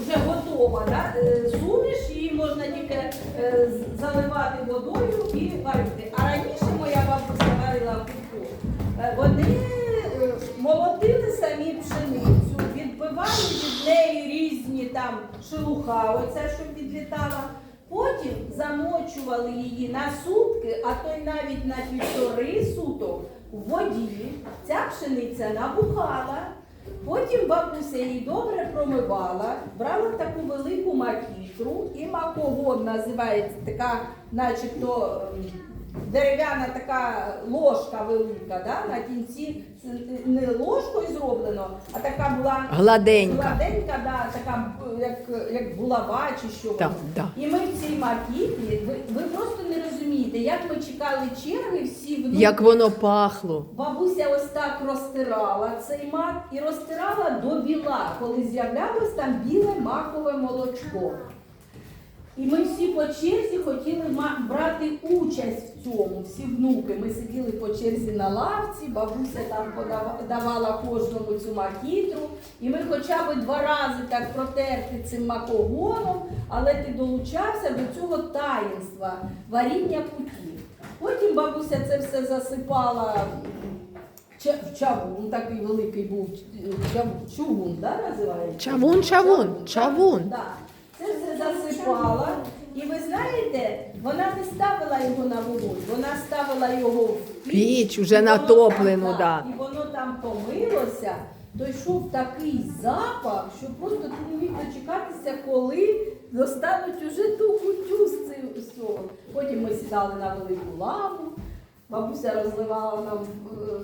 вже готова, да? е, суміш, її можна тільки е, заливати водою і варити. А раніше моя бабуся варила кутку. Е, Вони молотили самі пшеницю, відбивали від неї різні там шелуха, оце, що відлітала. Потім замочували її на сутки, а то й навіть на півтори суток у воді. Ця пшениця набухала. Потім бабуся її добре промивала, брала таку велику макітру і макогон називається така, начебто ем, дерев'яна така ложка велика, да? на кінці не ложкою зроблено, а така була Гладенька. гладенька, да, така е, як, як булава чи що. Так, да. І ми в цій макіті, ви, ви просто не розумієте, як ми чекали черги всі внутрі. Як воно пахло. Бабуся ось так розтирала цей мак і розтирала до біла, коли з'являлось там біле макове молочко. І ми всі по черзі хотіли брати участь цьому, всі внуки. Ми сиділи по черзі на лавці, бабуся там давала кожному цю макітру. І ми хоча б два рази так протерти цим макогоном, але ти долучався до цього таїнства, варіння кутів. Потім бабуся це все засипала в чавун, такий великий був е, чав- чугун, да, називається? Чавун, чавун, чавун. Да. Це все засипала. І ви знаєте, вона не ставила його на вогонь, вона ставила його в піч. Піч, уже і воно натоплену, там, да. І воно там помилося, дійшов такий запах, що просто ти не міг дочекатися, коли достануть уже ту кутю з цим- з. Потім ми сідали на велику лаву, бабуся розливала нам е,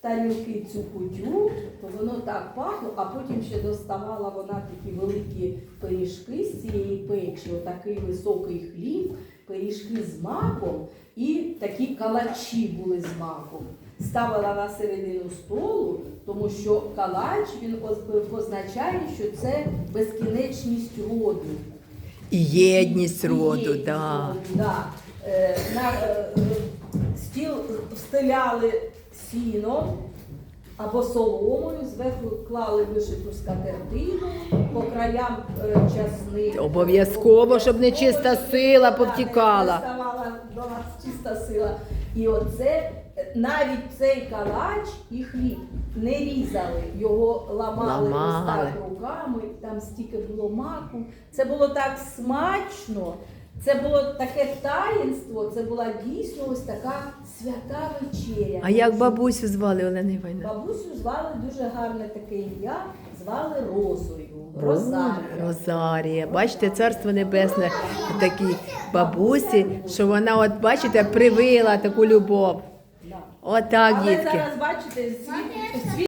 тарілки цю кутю, то воно так пахло, а потім ще доставала вона такі великі пиріжки з цієї печі, отакий високий хліб, пиріжки з маком і такі калачі були з маком. Ставила на середину столу, тому що калач він оз- позначає, що це безкінечність роду. І єдність роду, Єдність да. да. Е, на е, стіл встиляли сіном або соломою, зверху клали вишиту скатертину, по краям е, часник. Обов'язково, щоб нечиста сила повтікала. не Ставала до нас чиста сила. І оце е, навіть цей калач і хліб не різали, його ламали, Ламали. руками, там стільки було маку. Це було так смачно. Це було таке таїнство, це була дійсно ось така свята вечеря. А як бабусю звали Олена Іванівна? Бабусю звали дуже гарне таке ім'я, звали Розою. Розарія. Розарія. Бачите, царство небесне такій бабусі, що вона, от бачите, привила таку любов. Отак, Але дітки. зараз бачите, світ, світ